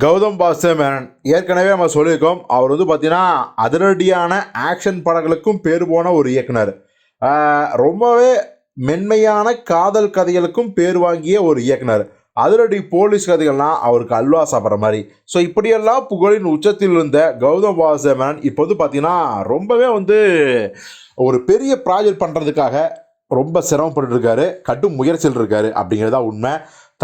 கௌதம் மேனன் ஏற்கனவே நம்ம சொல்லியிருக்கோம் அவர் வந்து பார்த்தீங்கன்னா அதிரடியான ஆக்ஷன் படங்களுக்கும் பேர் போன ஒரு இயக்குனர். ரொம்பவே மென்மையான காதல் கதைகளுக்கும் பேர் வாங்கிய ஒரு இயக்குனர். அதிரடி போலீஸ் கதைகள்லாம் அவருக்கு அல்வா சாப்பிட்ற மாதிரி. ஸோ இப்படியெல்லாம் புகழின் உச்சத்தில் இருந்த கௌதம் மேனன் இப்போ வந்து பார்த்தீங்கன்னா ரொம்பவே வந்து ஒரு பெரிய ப்ராஜெக்ட் பண்ணுறதுக்காக ரொம்ப சிரமப்பட்டு இருக்காரு. கடும் முயற்சியில் இருக்காரு அப்படிங்கிறது தான் உண்மை.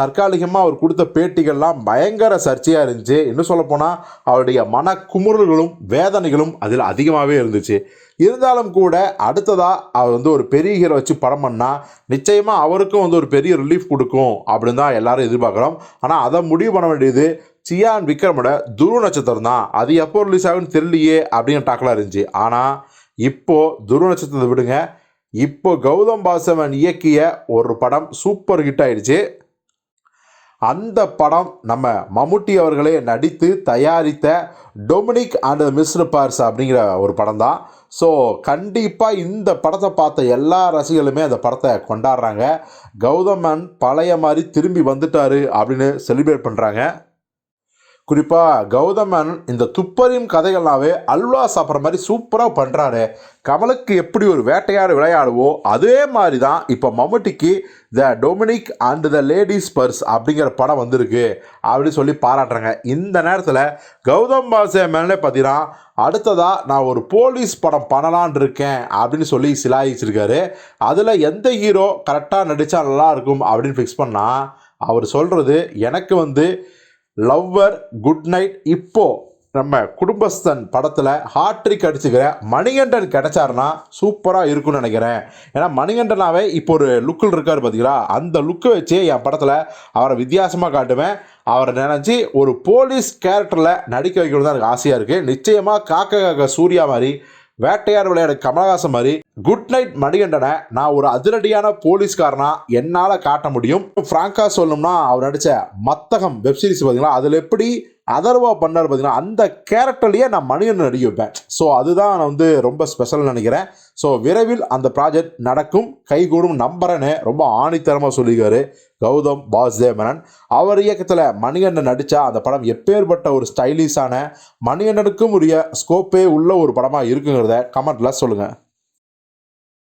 தற்காலிகமாக அவர் கொடுத்த பேட்டிகள்லாம் பயங்கர சர்ச்சையாக இருந்துச்சு. இன்னும் சொல்லப்போனால் அவருடைய மன குமுறல்களும் வேதனைகளும் அதில் அதிகமாகவே இருந்துச்சு. இருந்தாலும் கூட அடுத்ததாக அவர் வந்து ஒரு பெரிய ஹீரோ வச்சு படம் பண்ணால் நிச்சயமாக அவருக்கும் வந்து ஒரு பெரிய ரிலீஃப் கொடுக்கும் அப்படின்னு தான் எல்லாரும் எதிர்பார்க்குறோம். ஆனால் அதை முடிவு பண்ண வேண்டியது சியான் விக்ரமோட துருவ நட்சத்திரம் தான். அது எப்போ ரிலீஸ் ஆகுன்னு தெரியலையே அப்படின்னு டாக்கலாக இருந்துச்சு. ஆனால் இப்போது துருவ நட்சத்திரத்தை விடுங்க. இப்போ கௌதம் பாசவன் இயக்கிய ஒரு படம் சூப்பர் ஹிட் ஆயிடுச்சு. அந்த படம் நம்ம மம்முட்டி அவர்களே நடித்து தயாரித்த டொமினிக் அண்ட் மிஸ்ரு பார்ஸ் அப்படிங்கிற ஒரு படம் தான் ஸோ கண்டிப்பாக இந்த படத்தை பார்த்த எல்லா ரசிகர்களுமே அந்த படத்தை கொண்டாடுறாங்க. கௌதமன் பழைய மாதிரி திரும்பி வந்துட்டாரு அப்படின்னு செலிப்ரேட் பண்ணுறாங்க குறிப்பாக கௌதமன் இந்த துப்பறியும் கதைகள்னாவே அல்வா சாப்பிட்ற மாதிரி சூப்பராக பண்ணுறாரு கமலுக்கு எப்படி ஒரு வேட்டையாடு விளையாடுவோ அதே மாதிரி தான் இப்போ மம்முட்டிக்கு the Dominic and the ladies purse அப்படிங்கிற படம் வந்திருக்கு அப்படின்னு சொல்லி பாராட்டுறாங்க. இந்த நேரத்தில் கௌதம் பாசே மேலே பார்த்தீங்கன்னா அடுத்ததாக நான் ஒரு போலீஸ் படம் பண்ணலான் இருக்கேன் அப்படின்னு சொல்லி சிலாயிச்சிருக்காரு. அதில் எந்த ஹீரோ கரெக்டாக நடித்தா நல்லா இருக்கும் அப்படின்னு ஃபிக்ஸ் பண்ணால் அவர் சொல்கிறது எனக்கு வந்து லவ்வர் குட் நைட் இப்போ நம்ம குடும்பஸ்தன் படத்தில் ஹாட்ரிக் அடிச்சுக்கிற மணிகண்டன் கிடைச்சாருன்னா சூப்பராக இருக்கும்னு நினைக்கிறேன். ஏன்னா மணிகண்டனாவே இப்போ ஒரு லுக்கில் இருக்கார் பார்த்தீங்களா அந்த லுக்கை வச்சு என் படத்தில் அவரை வித்தியாசமாக காட்டுவேன். அவரை நினச்சி ஒரு போலீஸ் கேரக்டரில் நடிக்க வைக்கணும் தான் எனக்கு ஆசையாக இருக்குது நிச்சயமாக காக்க காக்க சூர்யா மாதிரி வேட்டையார் விளையாடு கமலஹாசன் மாதிரி குட் நைட் மணிகண்டனை நான் ஒரு அதிரடியான போலீஸ்காரனா என்னால் காட்ட முடியும். ஃப்ராங்கா சொல்லணும்னா அவர் நடித்த மத்தகம் வெப்சீரிஸ் பார்த்தீங்களா? அதில் எப்படி அதர்வா பண்ணார் பார்த்தீங்கன்னா அந்த கேரக்டர்லேயே நான் மனிதன் நடிக்க வைப்பேன் ஸோ அதுதான் நான் வந்து ரொம்ப ஸ்பெஷல்னு நினைக்கிறேன். ஸோ விரைவில் அந்த ப்ராஜெக்ட் நடக்கும். கைகூடும் நம்புறேன்னு ரொம்ப ஆணித்தரமாக சொல்லியிருக்கார் கௌதம் வாசுதேவனன் அவர் இயக்கத்தில் மணிகண்டன் நடித்தா அந்த படம் எப்பேற்பட்ட ஒரு ஸ்டைலிஷான மணிகண்டனுக்கும் உரிய ஸ்கோப்பே உள்ள ஒரு படமாக இருக்குங்கிறத கமெண்ட்டில் சொல்லுங்கள்